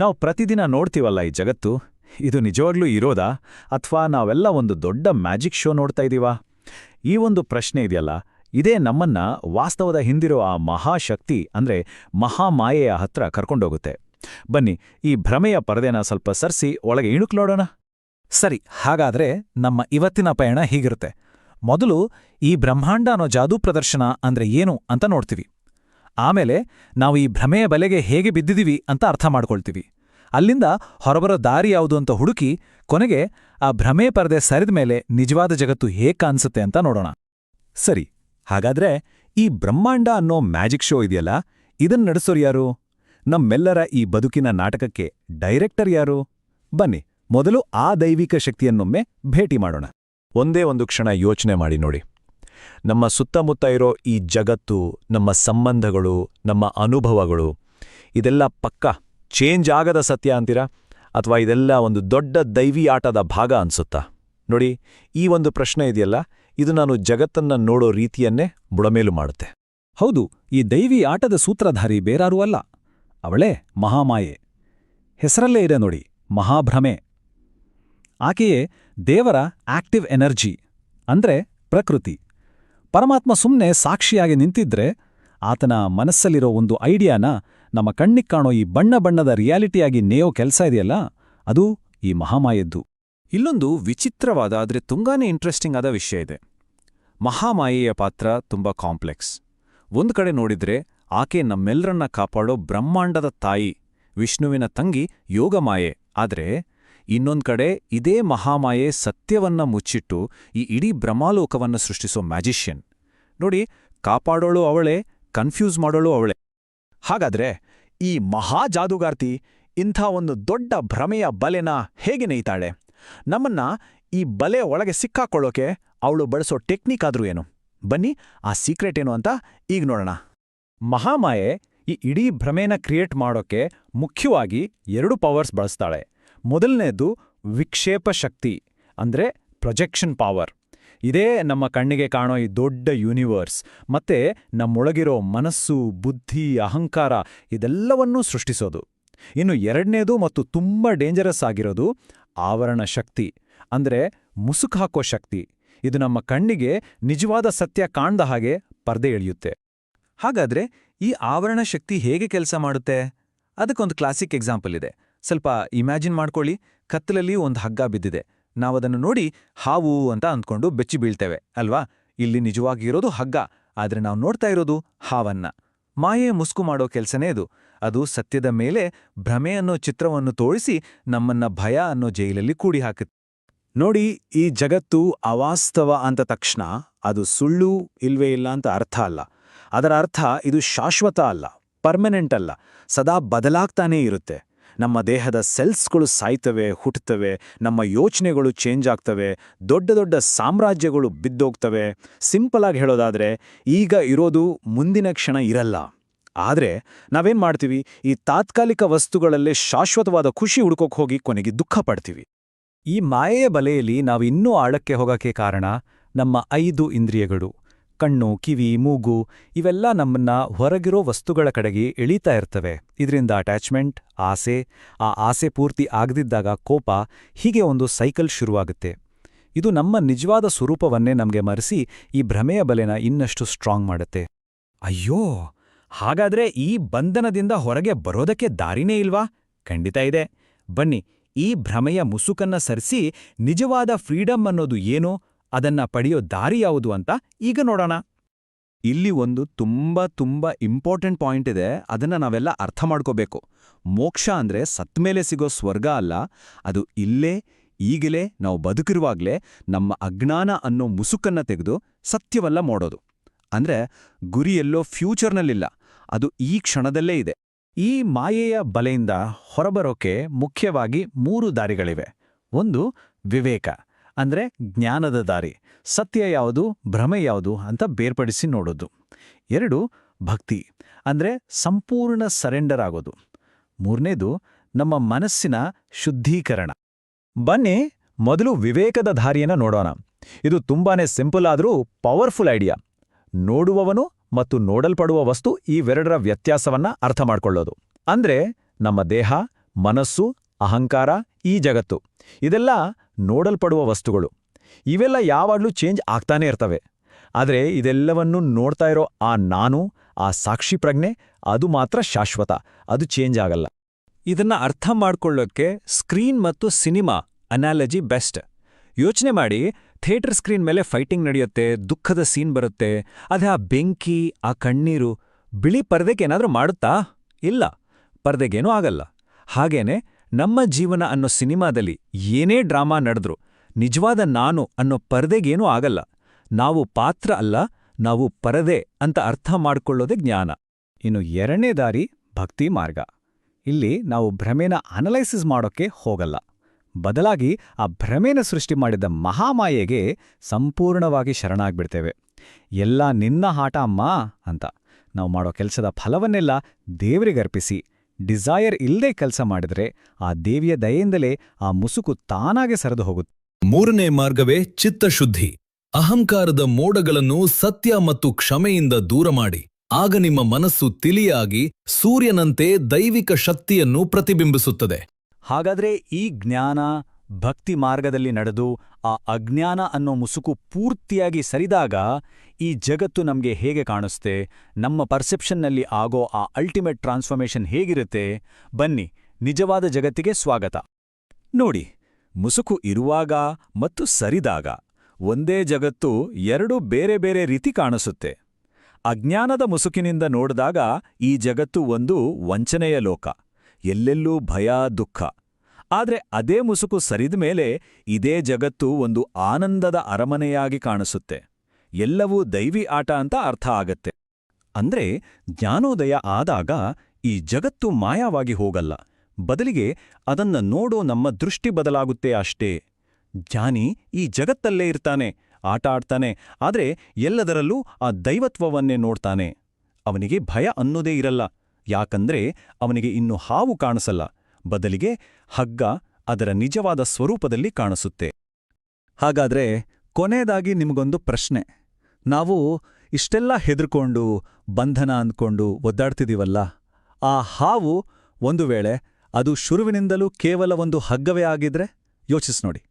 ನಾವು ಪ್ರತಿದಿನ ನೋಡ್ತೀವಲ್ಲ ಈ ಜಗತ್ತು? ಇದು ನಿಜವಾಗ್ಲೂ ಇರೋದಾ? ಅಥವಾ ನಾವೆಲ್ಲ ಒಂದು ದೊಡ್ಡ ಮ್ಯಾಜಿಕ್ ಶೋ ನೋಡ್ತಾ ಇದೀವಾ? ಈ ಒಂದು ಪ್ರಶ್ನೆ ಇದೆಯಲ್ಲ, ಇದೇ ನಮ್ಮನ್ನ ವಾಸ್ತವದ ಹಿಂದಿರೋ ಆ ಮಹಾಶಕ್ತಿ ಅಂದ್ರೆ ಮಹಾಮಾಯೆಯ ಹತ್ರ ಕರ್ಕೊಂಡೋಗುತ್ತೆ. ಬನ್ನಿ, ಈ ಭ್ರಮೆಯ ಪರದೆನ ಸ್ವಲ್ಪ ಸರಿಸಿ ಒಳಗೆ ಇಣುಕ್ಲೋಡೋಣ ಸರಿ, ಹಾಗಾದ್ರೆ ನಮ್ಮ ಇವತ್ತಿನ ಪಯಣ ಹೀಗಿರುತ್ತೆ. ಮೊದಲು ಈ ಬ್ರಹ್ಮಾಂಡ ಅನ್ನೋ ಜಾದೂ ಪ್ರದರ್ಶನ ಅಂದ್ರೆ ಏನು ಅಂತ ನೋಡ್ತೀವಿ. ಆಮೇಲೆ ನಾವು ಈ ಭ್ರಮೆಯ ಬಲೆಗೆ ಹೇಗೆ ಬಿದ್ದಿದೀವಿ ಅಂತ ಅರ್ಥ ಮಾಡ್ಕೊಳ್ತೀವಿ. ಅಲ್ಲಿಂದ ಹೊರಬರೋ ದಾರಿ ಯಾವುದು ಅಂತ ಹುಡುಕಿ ಕೊನೆಗೆ ಆ ಭ್ರಮೆ ಪರದೆ ಸರಿದ ಮೇಲೆ ನಿಜವಾದ ಜಗತ್ತು ಹೇಗೆ ಕಾಣಿಸುತ್ತೆ ಅಂತ ನೋಡೋಣ. ಸರಿ, ಹಾಗಾದ್ರೆ ಈ ಬ್ರಹ್ಮಾಂಡ ಅನ್ನೋ ಮ್ಯಾಜಿಕ್ ಶೋ ಇದೆಯಲ್ಲ, ಇದನ್ ನಡೆಸೋರು ಯಾರು? ನಮ್ಮೆಲ್ಲರ ಈ ಬದುಕಿನ ನಾಟಕಕ್ಕೆ ಡೈರೆಕ್ಟರ್ ಯಾರು? ಬನ್ನಿ, ಮೊದಲು ಆ ದೈವಿಕ ಶಕ್ತಿಯನ್ನೊಮ್ಮೆ ಭೇಟಿ ಮಾಡೋಣ. ಒಂದೇ ಒಂದು ಕ್ಷಣ ಯೋಚನೆ ಮಾಡಿ ನೋಡಿ. ನಮ್ಮ ಸುತ್ತಮುತ್ತ ಇರೋ ಈ ಜಗತ್ತು, ನಮ್ಮ ಸಂಬಂಧಗಳು, ನಮ್ಮ ಅನುಭವಗಳು, ಇದೆಲ್ಲ ಪಕ್ಕ ಚೇಂಜ್ ಆಗದ ಸತ್ಯ ಅಂತೀರಾ? ಅಥವಾ ಇದೆಲ್ಲ ಒಂದು ದೊಡ್ಡ ದೈವಿ ಆಟದ ಭಾಗ ಅನ್ಸುತ್ತಾ? ನೋಡಿ, ಈ ಒಂದು ಪ್ರಶ್ನೆ ಇದೆಯಲ್ಲ, ಇದು ನಾನು ಜಗತ್ತನ್ನ ನೋಡೋ ರೀತಿಯನ್ನೇ ಬುಡಮೇಲು ಮಾಡುತ್ತೆ. ಹೌದು, ಈ ದೈವಿ ಆಟದ ಸೂತ್ರಧಾರಿ ಬೇರಾರೂ ಅಲ್ಲ. ಅವಳೇ ಮಹಾಮಾಯೆ. ಹೆಸರಲ್ಲೇ ಇದೆ ನೋಡಿ, ಮಹಾಭ್ರಮೆ. ಆಕೆಯೇ ದೇವರ ಆಕ್ಟಿವ್ ಎನರ್ಜಿ, ಅಂದ್ರೆ ಪ್ರಕೃತಿ. ಪರಮಾತ್ಮ ಸುಮ್ಮನೆ ಸಾಕ್ಷಿಯಾಗಿ ನಿಂತಿದ್ರೆ ಆತನ ಮನಸ್ಸಲ್ಲಿರೋ ಒಂದು ಐಡಿಯಾನ ನಮ್ಮ ಕಣ್ಣಿಗೆ ಕಾಣೋ ಈ ಬಣ್ಣ ಬಣ್ಣದ ರಿಯಾಲಿಟಿಯಾಗಿ ನೇಯೋ ಕೆಲಸ ಇದೆಯಲ್ಲ, ಅದು ಈ ಮಹಾಮಾಯದ್ದು. ಇಲ್ಲೊಂದು ವಿಚಿತ್ರವಾದ ಆದರೆ ತುಂಬಾನೇ ಇಂಟ್ರೆಸ್ಟಿಂಗ್ ಆದ ವಿಷಯ ಇದೆ. ಮಹಾಮಾಯೆಯ ಪಾತ್ರ ತುಂಬಾ ಕಾಂಪ್ಲೆಕ್ಸ್. ಒಂದು ಕಡೆ ನೋಡಿದ್ರೆ ಆಕೆ ನಮ್ಮೆಲ್ಲರನ್ನ ಕಾಪಾಡೋ ಬ್ರಹ್ಮಾಂಡದ ತಾಯಿ ವಿಷ್ಣುವಿನ ತಂಗಿ ಯೋಗಮಾಯೆ, ಆದ್ರೆ ಇನ್ನೊಂದ್ ಕಡೆ ಇದೇ ಮಹಾಮಾಯೆ ಸತ್ಯವನ್ನ ಮುಚ್ಚಿಟ್ಟು ಈ ಇಡೀ ಬ್ರಹ್ಮಾಲೋಕವನ್ನು ಸೃಷ್ಟಿಸೋ ಮ್ಯಾಜಿಷಿಯನ್. ನೋಡಿ, ಕಾಪಾಡೋಳು ಅವಳೆ, ಕನ್ಫ್ಯೂಸ್ ಮಾಡೋಳು ಅವಳೆ. ಹಾಗಾದ್ರೆ ಈ ಮಹಾ ಜಾದೂಗಾರ್ತಿ ಇಂಥ ಒಂದು ದೊಡ್ಡ ಭ್ರಮೆಯ ಬಲೆನ ಹೇಗೆ ನೇಯ್ತಾಳೆ? ನಮ್ಮನ್ನ ಈ ಬಲೆ ಒಳಗೆ ಸಿಕ್ಕಾಕೊಳ್ಳೋಕೆ ಅವಳು ಬಳಸೋ ಟೆಕ್ನಿಕ್ ಆದ್ರೂ ಏನು? ಬನ್ನಿ, ಆ ಸೀಕ್ರೆಟ್ ಏನು ಅಂತ ಈಗ ನೋಡೋಣ. ಮಹಾಮಾಯೆ ಈ ಇಡೀ ಭ್ರಮೆನ ಕ್ರಿಯೇಟ್ ಮಾಡೋಕೆ ಮುಖ್ಯವಾಗಿ ಎರಡು ಪವರ್ಸ್ ಬಳಸ್ತಾಳೆ. ಮೊದಲನೇದು ವಿಕ್ಷೇಪ ಶಕ್ತಿ, ಅಂದ್ರೆ ಪ್ರೊಜೆಕ್ಷನ್ ಪವರ್ ಇದೇ ನಮ್ಮ ಕಣ್ಣಿಗೆ ಕಾಣೋ ಈ ದೊಡ್ಡ ಯೂನಿವರ್ಸ್ ಮತ್ತೆ ನಮ್ಮೊಳಗಿರೋ ಮನಸ್ಸು, ಬುದ್ಧಿ, ಅಹಂಕಾರ ಇದೆಲ್ಲವನ್ನೂ ಸೃಷ್ಟಿಸೋದು. ಇನ್ನು ಎರಡನೇದು ಮತ್ತು ತುಂಬ ಡೇಂಜರಸ್ ಆಗಿರೋದು ಆವರಣ ಶಕ್ತಿ, ಅಂದ್ರೆ ಮುಸುಕು ಹಾಕೋ ಶಕ್ತಿ. ಇದು ನಮ್ಮ ಕಣ್ಣಿಗೆ ನಿಜವಾದ ಸತ್ಯ ಕಾಣ್ದ ಹಾಗೆ ಪರ್ದೆ ಎಳೆಯುತ್ತೆ. ಹಾಗಾದ್ರೆ ಈ ಆವರಣ ಶಕ್ತಿ ಹೇಗೆ ಕೆಲಸ ಮಾಡುತ್ತೆ? ಅದಕ್ಕೊಂದು ಕ್ಲಾಸಿಕ್ ಎಕ್ಸಾಂಪಲ್ ಇದೆ. ಸ್ವಲ್ಪ ಇಮ್ಯಾಜಿನ್ ಮಾಡ್ಕೊಳ್ಳಿ, ಕತ್ತಲಲ್ಲಿ ಒಂದು ಹಗ್ಗ ಬಿದ್ದಿದೆ. ನಾವದನ್ನು ನೋಡಿ ಹಾವು ಅಂತ ಅಂದ್ಕೊಂಡು ಬೆಚ್ಚಿ ಬೀಳ್ತೇವೆ, ಅಲ್ವಾ? ಇಲ್ಲಿ ನಿಜವಾಗಿರೋದು ಹಗ್ಗ, ಆದರೆ ನಾವು ನೋಡ್ತಾ ಇರೋದು ಹಾವನ್ನ. ಮಾಯೆ ಮುಸ್ಕು ಮಾಡೋ ಕೆಲಸನೇ ಇದು. ಅದು ಸತ್ಯದ ಮೇಲೆ ಭ್ರಮೆ ಅನ್ನೋ ಚಿತ್ರವನ್ನು ತೋರಿಸಿ ನಮ್ಮನ್ನ ಭಯ ಅನ್ನೋ ಜೈಲಲ್ಲಿ ಕೂಡಿ ಹಾಕುತ್ತೆ ನೋಡಿ, ಈ ಜಗತ್ತು ಅವಾಸ್ತವ ಅಂತ ತಕ್ಷಣ ಅದು ಸುಳ್ಳು ಇಲ್ವೇ ಇಲ್ಲ ಅಂತ ಅರ್ಥ ಅಲ್ಲ. ಅದರ ಅರ್ಥ ಇದು ಶಾಶ್ವತ ಅಲ್ಲ ಪರ್ಮನೆಂಟ್ ಅಲ್ಲ, ಸದಾ ಬದಲಾಗ್ತಾನೇ ಇರುತ್ತೆ. ನಮ್ಮ ದೇಹದ ಸೆಲ್ಸ್ಗಳು ಸಾಯ್ತವೆ ಹುಟ್ಟುತ್ತವೆ ನಮ್ಮ ಯೋಚನೆಗಳು ಚೇಂಜ್ ಆಗ್ತವೆ, ದೊಡ್ಡ ದೊಡ್ಡ ಸಾಮ್ರಾಜ್ಯಗಳು ಬಿದ್ದೋಗ್ತವೆ. ಸಿಂಪಲ್ ಆಗಿ ಹೇಳೋದಾದ್ರೆ, ಈಗ ಇರೋದು ಮುಂದಿನ ಕ್ಷಣ ಇರಲ್ಲ. ಆದ್ರೆ, ನಾವೇನ್ ಮಾಡ್ತೀವಿ? ಈ ತಾತ್ಕಾಲಿಕ ವಸ್ತುಗಳಲ್ಲೇ ಶಾಶ್ವತವಾದ ಖುಷಿ ಹುಡುಕೋಕೆ ಹೋಗಿ ಕೊನೆಗೆ ದುಃಖ ಪಡ್ತೀವಿ. ಈ ಮಾಯೆಯ ಬಲೆಯಲ್ಲಿ ನಾವು ಇನ್ನೂ ಆಳಕ್ಕೆ ಹೋಗಕ್ಕೆ ಕಾರಣ ನಮ್ಮ ಐದು ಇಂದ್ರಿಯಗಳು. ಕಣ್ಣು, ಕಿವಿ, ಮೂಗು ಇವೆಲ್ಲ ನಮ್ಮನ್ನ ಹೊರಗಿರೋ ವಸ್ತುಗಳ ಕಡೆಗೆ ಎಳೀತಾ ಇರ್ತವೆ. ಇದರಿಂದ ಅಟ್ಯಾಚ್ಮೆಂಟ್ ಆಸೆ, ಆ ಆಸೆ ಪೂರ್ತಿ ಆಗದಿದ್ದಾಗ ಕೋಪ ಹೀಗೆ ಒಂದು ಸೈಕಲ್ ಶುರುವಾಗುತ್ತೆ. ಇದು ನಮ್ಮ ನಿಜವಾದ ಸ್ವರೂಪವನ್ನೇ ನಮಗೆ ಮರೆಸಿ ಈ ಭ್ರಮೆಯ ಬಲೆನ ಇನ್ನಷ್ಟು ಸ್ಟ್ರಾಂಗ್ ಮಾಡುತ್ತೆ. ಅಯ್ಯೋ! ಹಾಗಾದ್ರೆ ಈ ಬಂಧನದಿಂದ ಹೊರಗೆ ಬರೋದಕ್ಕೆ ದಾರಿನೇ ಇಲ್ವಾ? ಖಂಡಿತ ಇದೆ. ಬನ್ನಿ, ಈ ಭ್ರಮೆಯ ಮುಸುಕನ್ನ ಸರಿಸಿ ನಿಜವಾದ ಫ್ರೀಡಮ್ ಅನ್ನೋದು ಏನೋ? ಅದನ್ನ ಪಡೆಯೋ ದಾರಿ ಯಾವುದು ಅಂತ ಈಗ ನೋಡೋಣ. ಇಲ್ಲಿ ಒಂದು ತುಂಬಾ ತುಂಬಾ ಇಂಪಾರ್ಟೆಂಟ್ ಪಾಯಿಂಟ್ ಇದೆ. ಅದನ್ನ ನಾವೆಲ್ಲ ಅರ್ಥ ಮಾಡ್ಕೋಬೇಕು. ಮೋಕ್ಷ ಅಂದ್ರೆ ಸತ್ಮೇಲೆ ಸಿಗೋ ಸ್ವರ್ಗ ಅಲ್ಲ. ಅದು ಇಲ್ಲೇ, ಈಗಲೇ, ನಾವು ಬದುಕಿರುವಾಗಲೇ ನಮ್ಮ ಅಜ್ಞಾನ ಅನ್ನೋ ಮುಸುಕನ್ನ ತೆಗೆದು ಸತ್ಯವಲ್ಲ ಮಾಡೋದು. ಅಂದ್ರೆ ಗುರಿಯೆಲ್ಲೋ ಫ್ಯೂಚರ್ನಲ್ಲಿಲ್ಲ ಅದು ಈ ಕ್ಷಣದಲ್ಲೇ ಇದೆ. ಈ ಮಾಯೆಯ ಬಲೆಯಿಂದ ಹೊರಬರೋಕೆ ಮುಖ್ಯವಾಗಿ ಮೂರು ದಾರಿಗಳಿವೆ. ಒಂದು ವಿವೇಕ. ಅಂದ್ರೆ ಜ್ಞಾನದ ದಾರಿ, ಸತ್ಯ ಯಾವುದು, ಭ್ರಮೆ ಯಾವುದು ಅಂತ ಬೇರ್ಪಡಿಸಿ ನೋಡೋದು. ಎರಡು, ಭಕ್ತಿ, ಅಂದ್ರೆ ಸಂಪೂರ್ಣ ಸರೆಂಡರ್ ಆಗೋದು. ಮೂರನೇದು, ನಮ್ಮ ಮನಸ್ಸಿನ ಶುದ್ಧೀಕರಣ. ಬನ್ನಿ, ಮೊದಲು ವಿವೇಕದ ದಾರಿಯನ್ನು ನೋಡೋಣ. ಇದು ತುಂಬಾನೇ ಸಿಂಪಲ್ ಆದರೂ ಪವರ್ಫುಲ್ ಐಡಿಯಾ. ನೋಡುವವನು ಮತ್ತು ನೋಡಲ್ಪಡುವ ವಸ್ತು ಇವೆರಡರ ವ್ಯತ್ಯಾಸವನ್ನ ಅರ್ಥ ಮಾಡ್ಕೊಳ್ಳೋದು. ಅಂದ್ರೆ ನಮ್ಮ ದೇಹ, ಮನಸ್ಸು, ಅಹಂಕಾರ ಈ ಜಗತ್ತು. ಇದೆಲ್ಲ ನೋಡಲ್ಪಡುವ ವಸ್ತುಗಳು. ಇವೆಲ್ಲ ಯಾವಾಗಲೂ ಚೇಂಜ್ ಆಗ್ತಾನೇ ಇರ್ತವೆ. ಆದರೆ ಇದೆಲ್ಲವನ್ನು ನೋಡ್ತಾ ಇರೋ ಆ ನಾನು, ಆ ಸಾಕ್ಷಿ ಪ್ರಜ್ಞೆ, ಅದು ಮಾತ್ರ ಶಾಶ್ವತ. ಅದು ಚೇಂಜ್ ಆಗಲ್ಲ. ಇದನ್ನ ಅರ್ಥ ಮಾಡ್ಕೊಳ್ಳೋಕ್ಕೆ ಸ್ಕ್ರೀನ್ ಮತ್ತು ಸಿನಿಮಾ ಅನಾಲಜಿ ಬೆಸ್ಟ್. ಯೋಚನೆ ಮಾಡಿ, ಥಿಯೇಟರ್ ಸ್ಕ್ರೀನ್ ಮೇಲೆ ಫೈಟಿಂಗ್ ನಡೆಯುತ್ತೆ, ದುಃಖದ ಸೀನ್ ಬರುತ್ತೆ, ಅದೇ ಆ ಬೆಂಕಿ, ಆ ಕಣ್ಣೀರು, ಬಿಳಿ ಪರದೆಗೇನಾದರೂ ಮಾಡುತ್ತಾ? ಇಲ್ಲ. ಪರದೆಗೇನೂ ಆಗಲ್ಲ. ಹಾಗೇನೆ ನಮ್ಮ ಜೀವನ ಅನ್ನೋ ಸಿನಿಮಾದಲ್ಲಿ ಏನೇ ಡ್ರಾಮಾ ನಡೆದ್ರು ನಿಜವಾದ ನಾನು ಅನ್ನೋ ಪರದೆಗೇನೂ ಆಗಲ್ಲ. ನಾವು ಪಾತ್ರ ಅಲ್ಲ, ನಾವು ಪರದೆ ಅಂತ ಅರ್ಥ ಮಾಡಿಕೊಳ್ಳೋದೆ ಜ್ಞಾನ. ಇನ್ನು ಎರಡನೇ ದಾರಿ ಭಕ್ತಿ ಮಾರ್ಗ. ಇಲ್ಲಿ ನಾವು ಭ್ರಮೆನ ಅನಲೈಸಿಸ್ ಮಾಡೋಕ್ಕೆ ಹೋಗಲ್ಲ. ಬದಲಾಗಿ ಆ ಭ್ರಮೆನ ಸೃಷ್ಟಿ ಮಾಡಿದ ಮಹಾಮಾಯೆಗೆ ಸಂಪೂರ್ಣವಾಗಿ ಶರಣಾಗ್ಬಿಡ್ತೇವೆ. ಎಲ್ಲ ನಿನ್ನ ಹಾಟ ಅಮ್ಮ ಅಂತ. ನಾವು ಮಾಡೋ ಕೆಲಸದ ಫಲವನ್ನೆಲ್ಲ ದೇವರಿಗರ್ಪಿಸಿ ಡಿಸೈರ್ ಇಲ್ಲದೆ ಕೆಲಸ ಮಾಡಿದ್ರೆ ಆ ದೇವಿಯ ದಯೆಯಿಂದಲೇ ಆ ಮುಸುಕು ತಾನಾಗೆ ಸರಿದು ಹೋಗುತ್ತೆ. ಮೂರನೇ ಮಾರ್ಗವೇ ಚಿತ್ತಶುದ್ಧಿ. ಅಹಂಕಾರದ ಮೋಡಗಳನ್ನು ಸತ್ಯ ಮತ್ತು ಕ್ಷಮೆಯಿಂದ ದೂರ ಮಾಡಿ. ಆಗ ನಿಮ್ಮ ಮನಸ್ಸು ತಿಳಿಯಾಗಿ ಸೂರ್ಯನಂತೆ ದೈವಿಕ ಶಕ್ತಿಯನ್ನು ಪ್ರತಿಬಿಂಬಿಸುತ್ತದೆ. ಹಾಗಾದ್ರೆ ಈ ಜ್ಞಾನ ಭಕ್ತಿ ಮಾರ್ಗದಲ್ಲಿ ನಡೆದು ಆ ಅಜ್ಞಾನ ಅನ್ನೋ ಮುಸುಕು ಪೂರ್ತಿಯಾಗಿ ಸರಿದಾಗ ಈ ಜಗತ್ತು ನಮಗೆ ಹೇಗೆ ಕಾಣಿಸ್ತೆ, ನಮ್ಮ ಪರ್ಸೆಪ್ಷನ್ನಲ್ಲಿ ಆಗೋ ಆ ಅಲ್ಟಿಮೇಟ್ ಟ್ರಾನ್ಸ್ಫಾರ್ಮೇಷನ್ ಹೇಗಿರುತ್ತೆ, ಬನ್ನಿ ನಿಜವಾದ ಜಗತ್ತಿಗೆ ಸ್ವಾಗತ. ನೋಡಿ, ಮುಸುಕು ಇರುವಾಗ ಮತ್ತು ಸರಿದಾಗ ಒಂದೇ ಜಗತ್ತು ಎರಡು ಬೇರೆ ಬೇರೆ ರೀತಿ ಕಾಣಿಸುತ್ತೆ. ಅಜ್ಞಾನದ ಮುಸುಕಿನಿಂದ ನೋಡಿದಾಗ ಈ ಜಗತ್ತು ಒಂದು ವಂಚನೆಯ ಲೋಕ, ಎಲ್ಲೆಲ್ಲೂ ಭಯ, ದುಃಖ. ಆದ್ರೆ ಅದೇ ಮುಸುಕು ಸರಿದ ಮೇಲೆ ಇದೇ ಜಗತ್ತು ಒಂದು ಆನಂದದ ಅರಮನೆಯಾಗಿ ಕಾಣಿಸುತ್ತೆ. ಎಲ್ಲವೂ ದೈವಿ ಆಟ ಅಂತ ಅರ್ಥ ಆಗತ್ತೆ. ಅಂದ್ರೆ ಜ್ಞಾನೋದಯ ಆದಾಗ ಈ ಜಗತ್ತು ಮಾಯವಾಗಿ ಹೋಗಲ್ಲ. ಬದಲಿಗೆ ಅದನ್ನ ನೋಡೋ ನಮ್ಮ ದೃಷ್ಟಿ ಬದಲಾಗುತ್ತೆ ಅಷ್ಟೇ. ಜ್ಞಾನಿ ಈ ಜಗತ್ತಲ್ಲೇ ಇರ್ತಾನೆ, ಆಟ ಆಡ್ತಾನೆ, ಆದರೆ ಎಲ್ಲದರಲ್ಲೂ ಆ ದೈವತ್ವವನ್ನೇ ನೋಡ್ತಾನೆ. ಅವನಿಗೆ ಭಯ ಅನ್ನೋದೇ ಇರಲ್ಲ. ಯಾಕಂದ್ರೆ ಅವನಿಗೆ ಇನ್ನು ಹಾವು ಕಾಣಿಸಲ್ಲ. ಬದಲಿಗೆ ಹಗ್ಗ ಅದರ ನಿಜವಾದ ಸ್ವರೂಪದಲ್ಲಿ ಕಾಣಿಸುತ್ತೆ. ಹಾಗಾದ್ರೆ ಕೊನೆಯದಾಗಿ ನಿಮಗೊಂದು ಪ್ರಶ್ನೆ. ನಾವು ಇಷ್ಟೆಲ್ಲ ಹೆದರ್ಕೊಂಡು, ಬಂಧನ ಅಂದ್ಕೊಂಡು ಒದ್ದಾಡ್ತಿದ್ದೀವಲ್ಲ ಆ ಹಾವು ಒಂದು ವೇಳೆ ಅದು ಶುರುವಿನಿಂದಲೂ ಕೇವಲ ಒಂದು ಹಗ್ಗವೇ ಆಗಿದ್ರೆ? ಯೋಚಿಸ್ ನೋಡಿ.